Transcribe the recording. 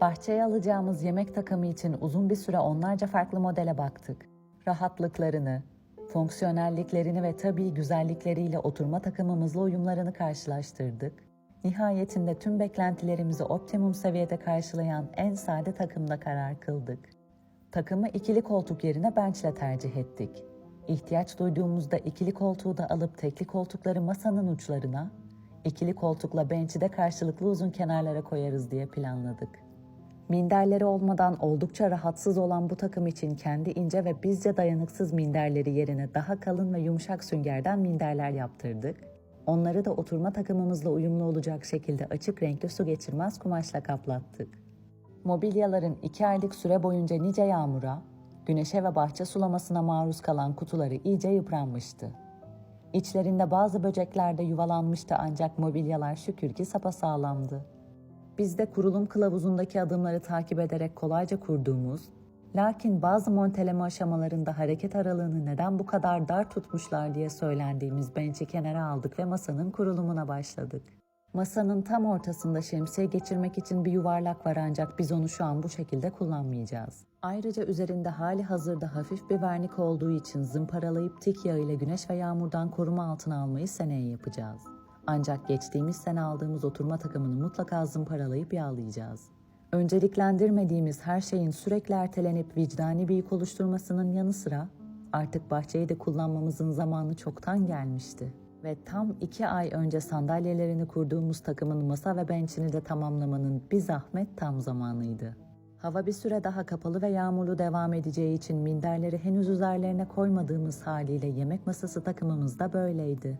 Bahçeye alacağımız yemek takımı için uzun bir süre onlarca farklı modele baktık. Rahatlıklarını, fonksiyonelliklerini ve tabii güzellikleriyle oturma takımımızla uyumlarını karşılaştırdık. Nihayetinde tüm beklentilerimizi optimum seviyede karşılayan en sade takımda karar kıldık. Takımı ikili koltuk yerine benchle tercih ettik. İhtiyaç duyduğumuzda ikili koltuğu da alıp tekli koltukları masanın uçlarına, ikili koltukla bench'i de karşılıklı uzun kenarlara koyarız diye planladık. Minderleri olmadan oldukça rahatsız olan bu takım için kendi ince ve bizce dayanıksız minderleri yerine daha kalın ve yumuşak süngerden minderler yaptırdık. Onları da oturma takımımızla uyumlu olacak şekilde açık renkli su geçirmez kumaşla kaplattık. Mobilyaların iki aylık süre boyunca nice yağmura, güneşe ve bahçe sulamasına maruz kalan kutuları iyice yıpranmıştı. İçlerinde bazı böcekler de yuvalanmıştı ancak mobilyalar şükür ki sapasağlamdı. Biz de kurulum kılavuzundaki adımları takip ederek kolayca kurduğumuz, lakin bazı monteleme aşamalarında hareket aralığını neden bu kadar dar tutmuşlar diye söylendiğimiz bençi kenara aldık ve masanın kurulumuna başladık. Masanın tam ortasında şemsiye geçirmek için bir yuvarlak var ancak biz onu şu an bu şekilde kullanmayacağız. Ayrıca üzerinde hali hazırda hafif bir vernik olduğu için zımparalayıp tik yağı ile güneş ve yağmurdan koruma altına almayı seneye yapacağız. Ancak geçtiğimiz sene aldığımız oturma takımını mutlaka zımparalayıp yağlayacağız. Önceliklendirmediğimiz her şeyin sürekli ertelenip vicdani bir yük oluşturmasının yanı sıra artık bahçeyi de kullanmamızın zamanı çoktan gelmişti. Ve tam iki ay önce sandalyelerini kurduğumuz takımın masa ve bençini de tamamlamanın bir zahmet tam zamanıydı. Hava bir süre daha kapalı ve yağmurlu devam edeceği için minderleri henüz üzerlerine koymadığımız haliyle yemek masası takımımız da böyleydi.